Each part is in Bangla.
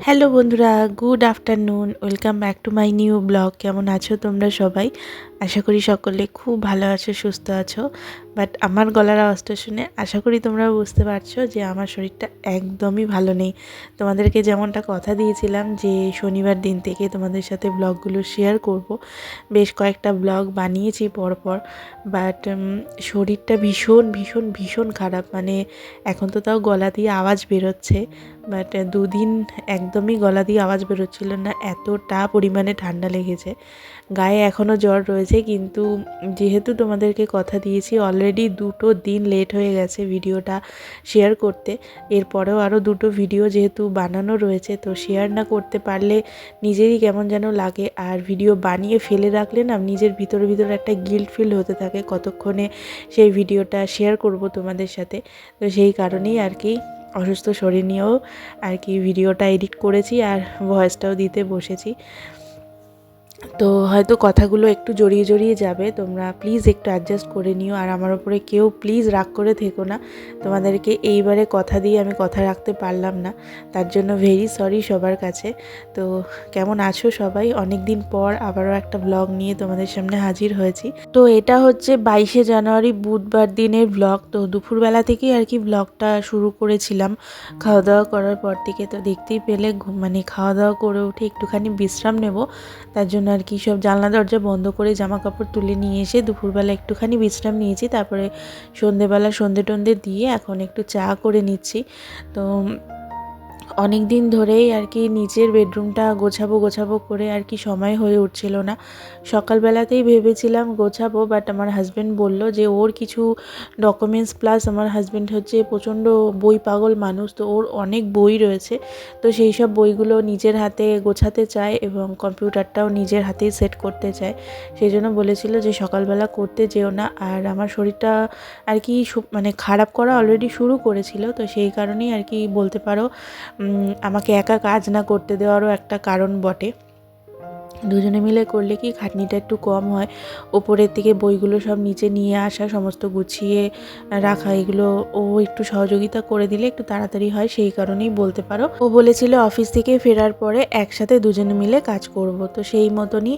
হ্যালো বন্ধুরা good afternoon welcome back to my new blog কেমন আছো তোমরা সবাই? আশা করি সকলে খুব ভালো আছো, সুস্থ আছো। বাট আমার গলার আওয়াজটা শুনে আশা করি তোমরা বুঝতে পারছ যে আমার শরীরটা একদমই ভালো নেই। তোমাদেরকে যেমনটা কথা দিয়েছিলাম যে শনিবার দিন থেকে তোমাদের সাথে ব্লগগুলো শেয়ার করব। বেশ কয়েকটা ব্লগ বানিয়েছি পরপর বাট শরীরটা ভীষণ ভীষণ ভীষণ খারাপ। মানে এখন তো তাও গলা দিয়ে আওয়াজ বেরোচ্ছে বাট দুদিন একদমই গলা দিয়ে আওয়াজ বেরোচ্ছিল না, এতটা পরিমাণে ঠান্ডা লেগেছে। গায়ে এখনও জ্বর রয়েছে, কিন্তু যেহেতু তোমাদেরকে কথা দিয়েছি অলরেডি দুটো দিন লেট হয়ে গেছে ভিডিওটা শেয়ার করতে। এরপরেও আরও দুটো ভিডিও যেহেতু বানানো রয়েছে, তো শেয়ার না করতে পারলে নিজেরই কেমন যেন লাগে। আর ভিডিও বানিয়ে ফেলে রাখলে না, নিজের ভিতরে ভিতরে একটা গিল্ট ফিল হতে থাকে। কতক্ষণে সেই ভিডিওটা শেয়ার করব তোমাদের সাথে? তো সেই কারণেই আর কি অসুস্থ শরীর নিয়েও আর কি ভিডিওটা এডিট করেছি আর ভয়েসটাও দিতে বসেছি। তো হয়তো কথাগুলো একটু জড়িয়ে জড়িয়ে যাবে। তোমরা প্লিজ একটু অ্যাডজাস্ট করে নিও। আর আমার ওপরে কেউ প্লিজ রাগ করে থেকো না। তোমাদেরকে এইবারে কথা দিয়ে আমি কথা রাখতে পারলাম না। তার জন্য ভেরি সরি সবার কাছে। তো কেমন আছো সবাই? অনেক দিন পর আবারও একটা ব্লগ নিয়ে তোমাদের সামনে হাজির হয়েছি। তো এটা হচ্ছে বাইশে জানুয়ারি বুধবার দিনের ব্লগ তো দুপুরবেলা থেকেই আর কি ব্লগটা শুরু করেছিলাম। খাওয়া দাওয়া করার পর থেকে তো দেখতেই পেলে মানে খাওয়া দাওয়া করে উঠে একটুখানি বিশ্রাম নেব। তার জন্য আর কি, সব জানলা দরজা বন্ধ করে জামা কাপড় তুলে নিয়ে এসে দুপুরবেলা একটুখানি বিশ্রাম নিয়েছি। তারপরে সন্ধেবেলা সন্ধে টন্ধে দিয়ে এখন একটু চা করে নিচ্ছি। তো অনেক দিন ধরেই আর কি নিচের বেডরুমটা গোছাবো গোছাবো করে আর কি সময় হয়ে উঠছিল না। সকালবেলাতেই ভেবেছিলাম গোছাবো বাট আমার হাজব্যান্ড বলল যে ওর কিছু ডকুমেন্টস প্লাস আমার হাজব্যান্ড হচ্ছে প্রচণ্ড বই পাগল মানুষ, তো ওর অনেক বই রয়েছে। তো সেই সব বইগুলো নিজের হাতে গোছাতে চায় এবং কম্পিউটারটাও নিজের হাতেই সেট করতে চায়। সেই জন্য বলেছিল যে সকালবেলা করতে যেও না। আর আমার শরীরটা আর কি মানে খারাপ করা অলরেডি শুরু করেছিল, তো সেই কারণেই আর কি বলতে পারো। আমাকে একা কাজ না করতে দেওয়ারও একটা কারণ বটে। দুজনে মিলে করলে কি খাটনিটা একটু কম হয়? ওপরের থেকে বইগুলো সব নিচে নিয়ে আসা, সমস্ত গুছিয়ে রাখা, এগুলো ও একটু সহযোগিতা করে দিলে একটু তাড়াতাড়ি হয়, সেই কারণেই বলতে পারো। ও বলেছিল, অফিস থেকে ফেরার পরে একসাথে দুজনে মিলে কাজ করব। তো সেই মতনই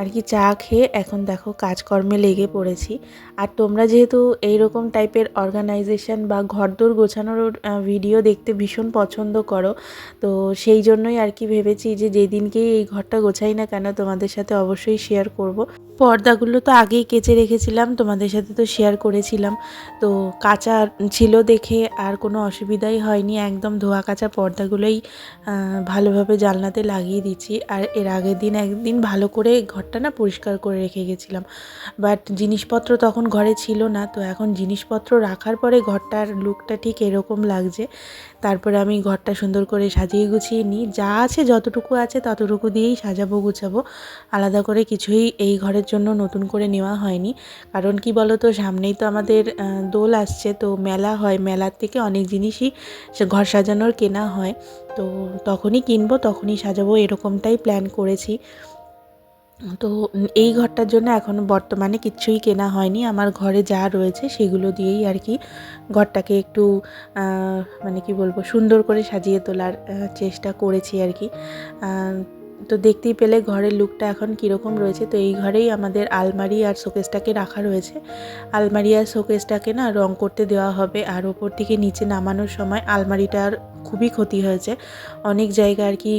আর কি চা খেয়ে এখন দেখো কাজকর্মে লেগে পড়েছি। আর তোমরা যেহেতু এইরকম টাইপের অর্গানাইজেশন বা ঘরদোর গোছানোর ভিডিও দেখতে ভীষণ পছন্দ করো, তো সেই জন্যই আর কি ভেবেছি যে যেদিনকেই এই ঘরটা গোছাই না কেন তোমাদের সাথে অবশ্যই শেয়ার করব। পর্দাগুলো তো আগেই কেচে রেখেছিলাম, তোমাদের সাথে তো শেয়ার করেছিলাম। তো কাঁচা ছিল দেখে আর কোনো অসুবিধাই হয়নি, একদম ধোয়া কাঁচা পর্দাগুলোই ভালোভাবে জানলাতে লাগিয়ে দিচ্ছি। আর এর আগের দিন একদিন ভালো করে ঘরটা না পরিষ্কার করে রেখে গেছিলাম। বাট জিনিসপত্র তখন ঘরে ছিল না, তো এখন জিনিসপত্র রাখার পরে ঘরটার লুকটা ঠিক এরকম লাগছে। তারপরে আমি ঘরটা সুন্দর করে সাজিয়ে গুছিয়ে নিই। যা আছে, যতটুকু আছে ততটুকু দিয়েই সাজাবো, গুছাবো। আলাদা করে কিছুই এই ঘরের জন্য নতুন করে নেওয়া হয়নি। কারণ কি বলো তো সামনেই তো আমাদের দোল আসছে, তো মেলা হয়। মেলার থেকে অনেক জিনিসই ঘর সাজানোর কেনা হয়। তো তখনই কিনবো, তখনই সাজাবো, এরকমটাই প্ল্যান করেছি। তো এই ঘরটার জন্য এখন বর্তমানে কিচ্ছুই কেনা হয়নি। আমার ঘরে যা রয়েছে সেগুলো দিয়েই আর কি ঘরটাকে একটু মানে কি বলব, সুন্দর করে সাজিয়ে তোলার চেষ্টা করেছি আর কি। তো দেখতেই পেলে ঘরের লুকটা এখন কীরকম রয়েছে। তো এই ঘরেই আমাদের আলমারি আর শোকেসটাকে রাখা রয়েছে। আলমারি আর শোকেসটাকে না রং করতে দেওয়া হবে আর ওপর থেকে নিচে নামানোর সময় আলমারিটার খুবই ক্ষতি হয়েছে। অনেক জায়গা আর কি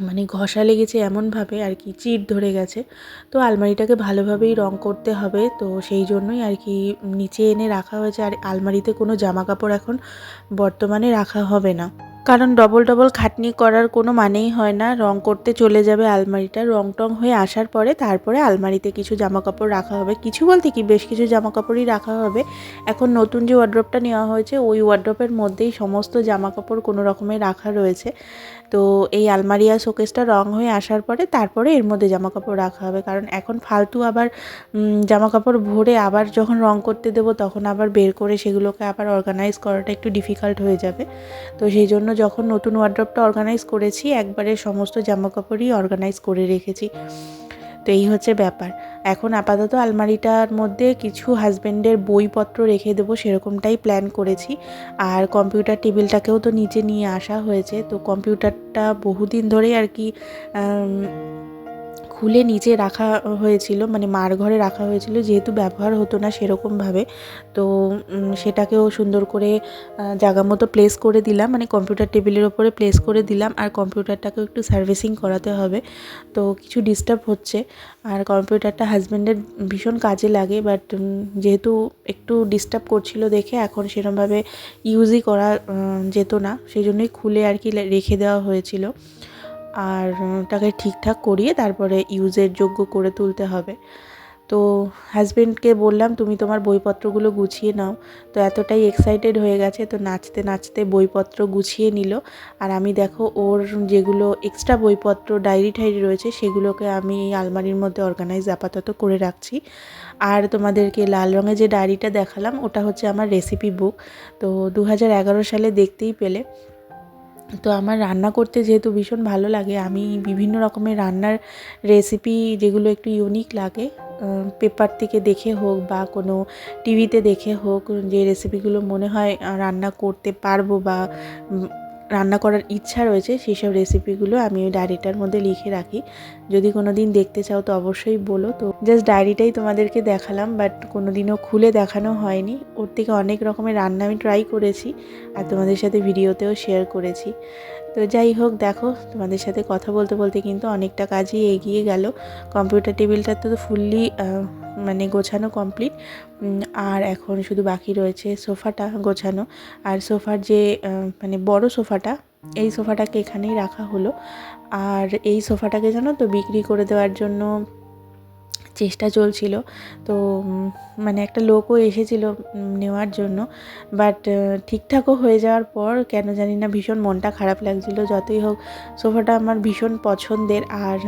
মানে ঘষা লেগেছে এমনভাবে আর কি, চিট ধরে গেছে। তো আলমারিটাকে ভালোভাবেই রং করতে হবে, তো সেই জন্যই আর কি নিচে এনে রাখা হয়েছে। আর আলমারিতে কোনো জামা কাপড় এখন বর্তমানে রাখা হবে না। কারণ ডবল ডবল খাটনি করার কোনো মানেই হয় না। রং করতে চলে যাবে আলমারিটা। রং টং হয়ে আসার পরে তারপরে আলমারিতে কিছু জামা কাপড় রাখা হবে। কিছু বলতে কি, বেশ কিছু জামা কাপড়ই রাখা হবে। এখন নতুন যে ওয়ার্ড্রপটা নেওয়া হয়েছে, ওই ওয়ার্ড্রপের মধ্যেই সমস্ত জামা কাপড় কোনো রকমের রাখা রয়েছে। তো এই আলমারি আর শোকেসটা রং হয়ে আসার পরে তারপরে এর মধ্যে জামা কাপড় রাখা হবে। কারণ এখন ফালতু আবার জামা কাপড় ভরে আবার যখন রং করতে দেবো, তখন আবার বের করে সেগুলোকে আবার অর্গানাইজ করাটা একটু ডিফিকাল্ট হয়ে যাবে। তো সেই জন্য যখন নতুন ওয়ার্ড্রপটা অর্গানাইজ করেছি, একবারে সমস্ত জামা কাপড়ই অর্গানাইজ করে রেখেছি। তো এই হচ্ছে ব্যাপার। এখন আপাতত আলমারিটার মধ্যে কিছু হাজব্যান্ডের বইপত্র রেখে দেবো, সেরকমটাই প্ল্যান করেছি। আর কম্পিউটার টেবিলটাকেও তো নিচে নিয়ে আসা হয়েছে, তো কম্পিউটারটা বহুদিন ধরেই আর কি খুলে নিচে রাখা হয়েছিল মানে মার ঘরে রাখা হয়েছিল, যেহেতু ব্যবহার হতো না সেরকমভাবে। তো সেটাকেও সুন্দর করে জায়গা মতো প্লেস করে দিলাম মানে কম্পিউটার টেবিলের ওপরে প্লেস করে দিলাম, আর কম্পিউটারটাকেও একটু সার্ভিসিং করাতে হবে। তো, কিছু ডিস্টার্ব হচ্ছে, আর কম্পিউটারটা হাজব্যান্ডের ভীষণ কাজে লাগে বাট যেহেতু একটু ডিস্টার্ব করছিল দেখে, এখন সেরকমভাবে ইউজই করা যেত না, সেই জন্যই খুলে আর কি রেখে দেওয়া হয়েছিল। আর তাকে ঠিকঠাক করিয়ে তারপরে ইউজের যোগ্য করে তুলতে হবে। তো হাজব্যান্ডকে বললাম, তুমি তোমার বইপত্রগুলো গুছিয়ে নাও। তো এতটাই এক্সাইটেড হয়ে গেছে, তো নাচতে নাচতে বইপত্র গুছিয়ে নিল। আর আমি দেখো, ওর যেগুলো এক্সট্রা বইপত্র ডায়েরি টাইরি রয়েছে, সেগুলোকে আমি আলমারির মধ্যে অর্গানাইজ আপাতত করে রাখছি। আর তোমাদেরকে লাল রঙের যে ডায়েরিটা দেখালাম, ওটা হচ্ছে আমার রেসিপি বুক তো দু হাজার এগারো সালে দেখতেই পেলে। তো আমার রান্না করতে যেহেতু ভীষণ ভালো লাগে, আমি বিভিন্ন রকমের রান্নার রেসিপি যেগুলো একটু ইউনিক লাগে পেপার থেকে দেখে হোক বা কোনো টিভিতে দেখে হোক যে রেসিপিগুলো মনে হয় রান্না করতে পারব বা রান্না করার ইচ্ছা রয়েছে সেই সব রেসিপিগুলো আমি ওই ডায়েরিটার মধ্যে লিখে রাখি। যদি কোনো দিন দেখতে চাও তো অবশ্যই বলো। তো জাস্ট ডায়েরিটাই তোমাদেরকে দেখালাম বাট কোনো দিনও খুলে দেখানো হয়নি। ওর থেকে অনেক রকমের রান্না আমি ট্রাই করেছি, আর তোমাদের সাথে ভিডিওতেও শেয়ার করেছি। তো যাই হোক, দেখো, তোমাদের সাথে কথা বলতে বলতে কিন্তু অনেকটা কাজই এগিয়ে গেল। কম্পিউটার টেবিলটা তো ফুললি মানে গোছানো কমপ্লিট। আর এখন শুধু বাকি রয়েছে সোফাটা গোছানো। আর সোফার যে মানে বড় সোফাটা, এই সোফাটাকে এখানেই রাখা হলো। আর এই সোফাটাকে জানো তো বিক্রি করে দেওয়ার জন্য চেষ্টা চলছিল। তো মানে একটা লোকও এসেছিল নেওয়ার জন্য। বাট ঠিকঠাকও হয়ে যাওয়ার পর কেন জানি না ভীষণ মনটা খারাপ লাগছিল। যতই হোক, সোফাটা আমার ভীষণ পছন্দের আর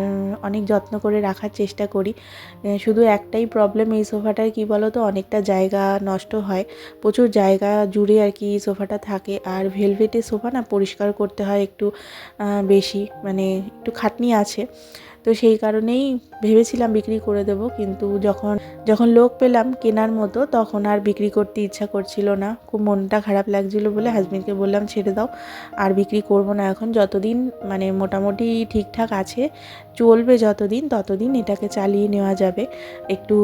অনেক যত্ন করে রাখার চেষ্টা করি। শুধু একটাই প্রবলেম এই সোফাটার কি বলো তো অনেকটা জায়গা নষ্ট হয়। প্রচুর জায়গা জুড়ে আর কি সোফাটা থাকে। আর ভেলভেটের সোফা না পরিষ্কার করতে হয় একটু বেশি। মানে একটু খাটনি আছে। তো সেই কারণেই ভেবেছিলাম বিক্রি করে দেব, কিন্তু যখন যখন লোক পেলাম কেনার মতো, তখন আর বিক্রি করতে ইচ্ছা করছিল না। খুব মনটা খারাপ লাগছিল বলে হাজবেন্ডকে বললাম, ছেড়ে দাও, আর বিক্রি করব না এখন। যতদিন মানে মোটামুটি ঠিকঠাক আছে, চলবে যতদিন, ততদিন এটাকে চালিয়ে নেওয়া যাবে। একটু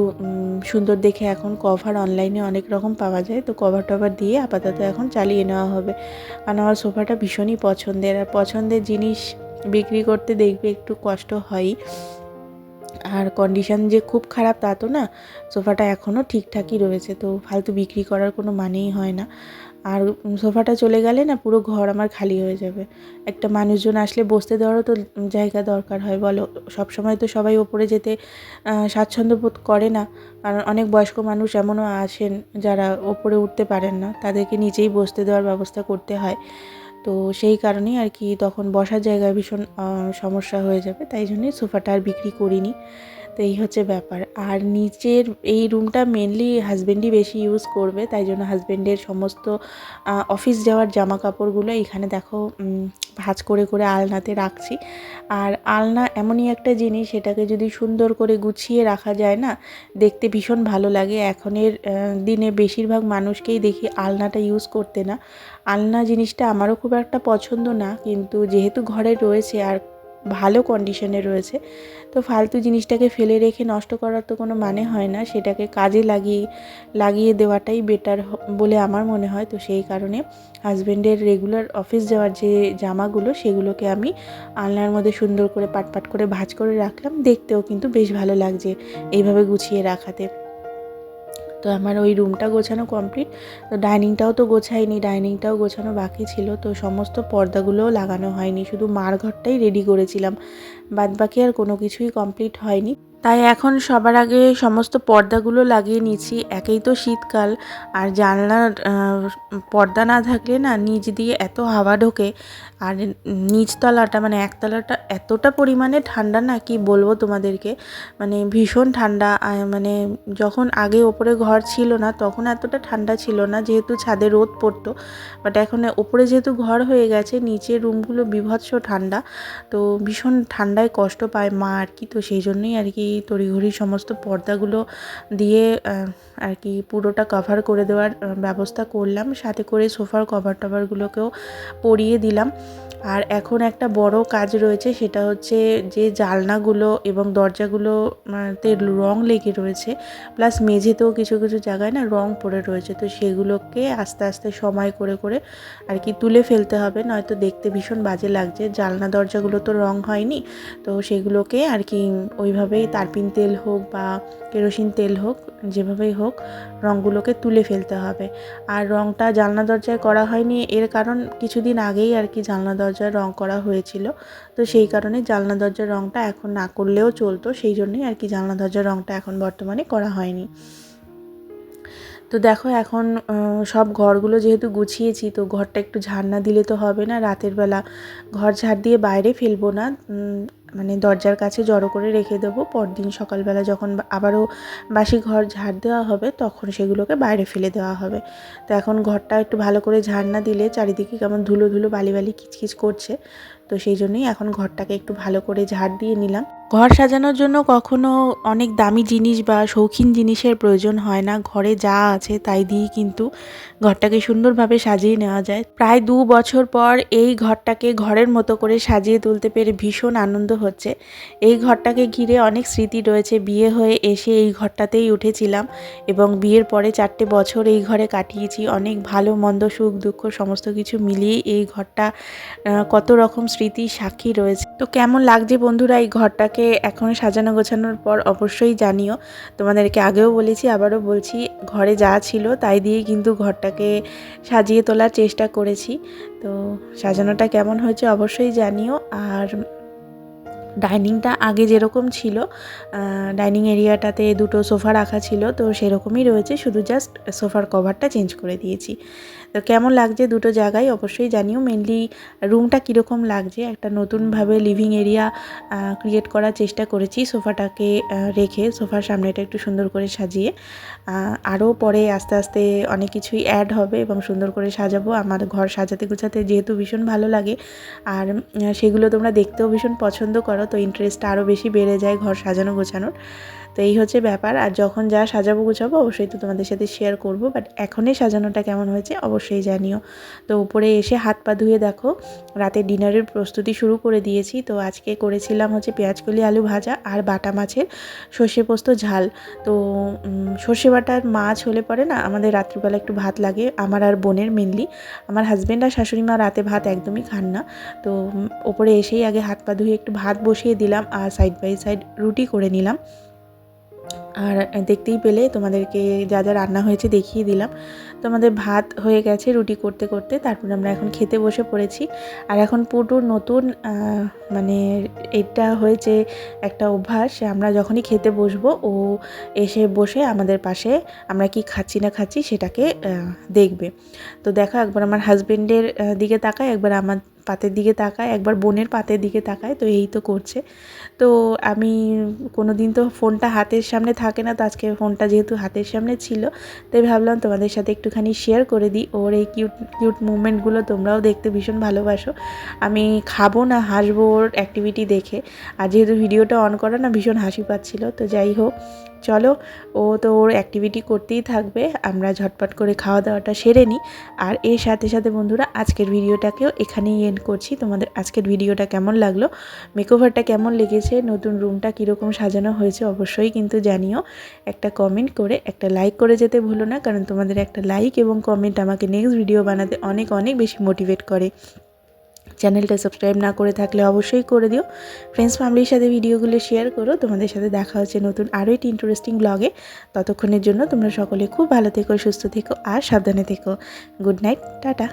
সুন্দর দেখে এখন কভার অনলাইনে অনেক রকম পাওয়া যায়, তো কভার টভার দিয়ে আপাতত এখন চালিয়ে নেওয়া হবে। কারণ আমার সোফাটা ভীষণই পছন্দের, আর পছন্দের জিনিস বিক্রি করতে দেখবে একটু কষ্ট হয়ই আর কন্ডিশন যে খুব খারাপ তা তো না, সোফাটা এখনও ঠিকঠাকই রয়েছে, তো ফালতু বিক্রি করার কোনো মানেই হয় না। আর সোফাটা চলে গেলে না পুরো ঘর আমার খালি হয়ে যাবে। একটা মানুষজন আসলে বসতে দেওয়ারও তো জায়গা দরকার হয়, বলো। সব সময় তো সবাই ওপরে যেতে স্বাচ্ছন্দ্য বোধ করে না। কারণ অনেক বয়স্ক মানুষ এমনও আছেন যারা ওপরে উঠতে পারেন না, তাদেরকে নিচেই বসতে দেওয়ার ব্যবস্থা করতে হয়। তো সেই কারণেই আর কি তখন বসার জায়গায় ভীষণ সমস্যা হয়ে যাবে। তাই জন্যই সোফাটা আর বিক্রি করিনি। এই হচ্ছে ব্যাপার। আর নিচের এই রুমটা মেনলি হাজব্যান্ডই বেশি ইউজ করবে, তাই জন্য হাজব্যান্ডের সমস্ত অফিস যাওয়ার জামা কাপড়গুলো এখানে দেখো ভাঁজ করে করে আলনাতে রাখছি। আর আলনা এমনই একটা জিনিস, সেটাকে যদি সুন্দর করে গুছিয়ে রাখা যায় না, দেখতে ভীষণ ভালো লাগে। এখনের দিনে বেশিরভাগ মানুষকেই দেখি আলনাটা ইউজ করতে না। আলনা জিনিসটা আমারও খুব একটা পছন্দ না, কিন্তু যেহেতু ঘরে রয়েছে, আর ভালো কন্ডিশনে রয়েছে। তো ফালতু জিনিসটাকে ফেলে রেখে নষ্ট করার তো কোনো মানে হয় না। সেটাকে কাজে লাগিয়ে লাগিয়ে দেওয়াটাই বেটার বলে আমার মনে হয়। তো সেই কারণে হাজব্যান্ডের রেগুলার অফিস যাওয়ার যে জামাগুলো, সেগুলোকে আমি আলনার মধ্যে সুন্দর করে পাট পাট করে ভাজ করে রাখলাম। দেখতেও কিন্তু বেশ ভালো লাগছে এইভাবে গুছিয়ে রাখাতে। তো আমার ওই রুমটা গোছানো কমপ্লিট তো ডাইনিংটাও তো গোছাইনি ডাইনিংটাও গোছানো বাকি ছিল। তো সমস্ত পর্দাগুলোও লাগানো হয়নি। শুধু মার ঘরটাই রেডি করেছিলাম। বাদ বাকি আর কোনো কিছুই কমপ্লিট হয়নি। তাই এখন সবার আগে সমস্ত পর্দাগুলো লাগিয়ে নিচ্ছি। একেই তো শীতকাল, আর জানলার পর্দা না থাকলে না নিচ দিয়ে এত হাওয়া ঢোকে, আর নিচতলাটা মানে একতলাটা এতটা পরিমাণে ঠান্ডা না, কি বলব তোমাদেরকে? মানে ভীষণ ঠান্ডা মানে যখন আগে ওপরে ঘর ছিল না, তখন এতটা ঠান্ডা ছিল না, যেহেতু ছাদে রোদ পড়তো বাট এখন ওপরে যেহেতু ঘর হয়ে গেছে, নিচের রুমগুলো বিভৎস ঠান্ডা, তো ভীষণ ঠান্ডায় কষ্ট পায় মা আর কি, তো সেই জন্যই আর কি তড়িঘড়ি সমস্ত পর্দাগুলো দিয়ে আর কি পুরোটা কভার করে দেওয়ার ব্যবস্থা করলাম। সাথে করে সোফার কভার টভারগুলোকেও পরিয়ে দিলাম। আর এখন একটা বড় কাজ রয়েছে, সেটা হচ্ছে যে জালনাগুলো এবং দরজাগুলো তে রং লেগে রয়েছে। প্লাস মেঝেতেও কিছু কিছু জায়গায় না রং পড়ে রয়েছে। তো সেগুলোকে আস্তে আস্তে সময় করে করে আর কি তুলে ফেলতে হবে। নয়তো দেখতে ভীষণ বাজে লাগছে। জালনা দরজাগুলো তো রং হয়নি। তো সেগুলোকে আর কি ওইভাবেই তারপিন তেল হোক বা কেরোসিন তেল হোক, যেভাবেই হোক রঙগুলোকে তুলে ফেলতে হবে। আর রঙটা জানলা দরজায় করা হয়নি, এর কারণ কিছুদিন আগেই আর কি জানলা দরজায় রং করা হয়েছিল। তো সেই কারণে জানলা দরজার রঙটা এখন না করলেও চলতো, সেই জন্যই আর কি জানলা দরজার রঙটা এখন বর্তমানে করা হয়নি। তো দেখো এখন সব ঘরগুলো যেহেতু গুছিয়েছি, তো ঘরটা একটু ঝাড় না দিলে তো হবে না, রাতের বেলা ঘর ঝাড় দিয়ে বাইরে ফেলব না। মানে দরজার কাছে জড়ো করে রেখে দেবো। পরদিন সকালবেলা যখন আবারও বাসি ঘর ঝাড় দেওয়া হবে, তখন সেগুলোকে বাইরে ফেলে দেওয়া হবে। তো এখন ঘরটা একটু ভালো করে ঝাড় না দিলে চারিদিকে কেমন ধুলো ধুলো বালি বালি কিচকিচ করছে। তো সেই জন্যই এখন ঘরটাকে একটু ভালো করে ঝাড় দিয়ে নিলাম। ঘর সাজানোর জন্য কখনো অনেক দামি জিনিস বা শৌখিন জিনিসের প্রয়োজন হয় না। ঘরে যা আছে তাই দিয়েই কিন্তু ঘরটাকে সুন্দরভাবে সাজিয়ে নেওয়া যায়। প্রায় দু বছর পর এই ঘরটাকে ঘরের মতো করে সাজিয়ে তুলতে পেরে ভীষণ আনন্দ হচ্ছে। এই ঘরটাকে ঘিরে অনেক স্মৃতি রয়েছে। বিয়ে হয়ে এসে এই ঘরটাতেই উঠেছিলাম এবং বিয়ের পরে চারটে বছর এই ঘরে কাটিয়েছি। অনেক ভালো, মন্দ, সুখ, দুঃখ, সমস্ত কিছু মিলিয়ে এই ঘরটা কত রকম স্মৃতি সাক্ষী রয়েছে। তো কেমন লাগছে বন্ধুরা এই ঘরটাকে এখন সাজানো গোছানোর পর অবশ্যই জানিও। তোমাদেরকে আগেও বলেছি, আবারও বলছি, ঘরে যা ছিল তাই দিয়েই কিন্তু ঘরটাকে সাজিয়ে তোলার চেষ্টা করেছি। তো সাজানোটা কেমন হয়েছে অবশ্যই জানিও। আর ডাইনিংটা আগে যেরকম ছিল ডাইনিং এরিয়াটাতে দুটো সোফা রাখা ছিল, তো সেরকমই রয়েছে, শুধু জাস্ট সোফার কভারটা চেঞ্জ করে দিয়েছি। তো কেমন লাগছে দুটো জায়গায় অবশ্যই জানিও মেনলি রুমটা কীরকম লাগছে, একটা নতুনভাবে লিভিং এরিয়া ক্রিয়েট করার চেষ্টা করেছি সোফাটাকে রেখে, সোফার সামনেটা একটু সুন্দর করে সাজিয়ে। আরও পরে আস্তে আস্তে অনেক কিছুই অ্যাড হবে এবং সুন্দর করে সাজাবো, আমার ঘর সাজাতে গুছাতে যেহেতু ভীষণ ভালো লাগে, আর সেগুলো তোমরা দেখতেও ভীষণ পছন্দ করো তো ইন্টারেস্টটা আরও বেশি বেড়ে যায় ঘর সাজানো গোছানোর। তো এই হচ্ছে ব্যাপার। আর যখন যা সাজাবো গুছাবো অবশ্যই তো তোমাদের সাথে শেয়ার করব। বাট এখনই সাজানোটা কেমন হয়েছে অবশ্যই জানিও। তো উপরে এসে হাত পা ধুয়ে দেখো, রাতে ডিনারের প্রস্তুতি শুরু করে দিয়েছি। তো আজকে করেছিলাম হচ্ছে পেঁয়াজকলি আলু ভাজা আর বাটা মাছের সর্ষে পোস্ত ঝাল। তো সর্ষে বাটার মাছ হলে পরে না আমাদের রাত্রিবেলা একটু ভাত লাগে, আমার আর বোনের মেনলি আমার হাজব্যান্ড আর শাশুড়ি মা রাতে ভাত একদমই খান না। তো ওপরে এসেই আগে হাত পা ধুয়ে একটু ভাত বসিয়ে দিলাম আর সাইড বাই সাইড রুটি করে নিলাম। আর দেখতেই পেলে তোমাদেরকে যা যা রান্না হয়েছে দেখিয়ে দিলাম। তো আমাদের ভাত হয়ে গেছে রুটি করতে করতে, তারপরে আমরা এখন খেতে বসে পড়েছি। আর এখন পুরো নতুন মানে এটা হয়েছে একটা অভ্যাস, আমরা যখনই খেতে বসবো, ও এসে বসে আমাদের পাশে আমরা কি খাচ্ছি না খাচ্ছি সেটাকে দেখবে। তো দেখো একবার আমার হাজবেন্ডের দিকে তাকায়, একবার আমার পাতের দিকে তাকায়, একবার বোনের পাতের দিকে তাকায়, তো এই তো করছে। তো আমি কোনো দিন তো ফোনটা হাতের সামনে থাকে না, তো আজকে ফোনটা যেহেতু হাতের সামনে ছিল, তাই ভাবলাম তোমাদের সাথে একটুখানি শেয়ার করে দিই। ওর এই কিউট কিউট মুভমেন্টগুলো তোমরাও দেখতে ভীষণ ভালোবাসো। আমি খাব না, হাসবো ওর অ্যাক্টিভিটি দেখে। আর যেহেতু ভিডিওটা অন করা না, ভীষণ হাসি পাচ্ছিল, তো যাই হোক। চলো, ও তো ওর অ্যাক্টিভিটি করতেই থাকবে। আমরা ঝটপট করে খাওয়া দাওয়াটা সেরে নিই। আর এর সাথে সাথে বন্ধুরা, আজকের ভিডিওটাকেও এখানেই এন্ড করছি। তোমাদের আজকের ভিডিওটা কেমন লাগল? মেকওভারটা কেমন লেগেছে? নতুন রুমটা কীরকম সাজানো হয়েছে? অবশ্যই কিন্তু জানিও। একটা কমেন্ট করে, একটা লাইক করে যেতে ভুলো না। কারণ তোমাদের একটা লাইক এবং কমেন্ট আমাকে নেক্সট ভিডিও বানাতে অনেক অনেক বেশি মোটিভেট করে। চ্যানেলটা সাবস্ক্রাইব না করে থাকলে অবশ্যই করে দিও। ফ্রেন্ডস ফ্যামিলির সাথে ভিডিওগুলো শেয়ার করো। তোমাদের সাথে দেখা হচ্ছে নতুন আরও একটি ইন্টারেস্টিং ব্লগে ততক্ষণের জন্য তোমরা সকলে খুব ভালো থেকো, সুস্থ থেকো আর সাবধানে থেকো। Good night tata.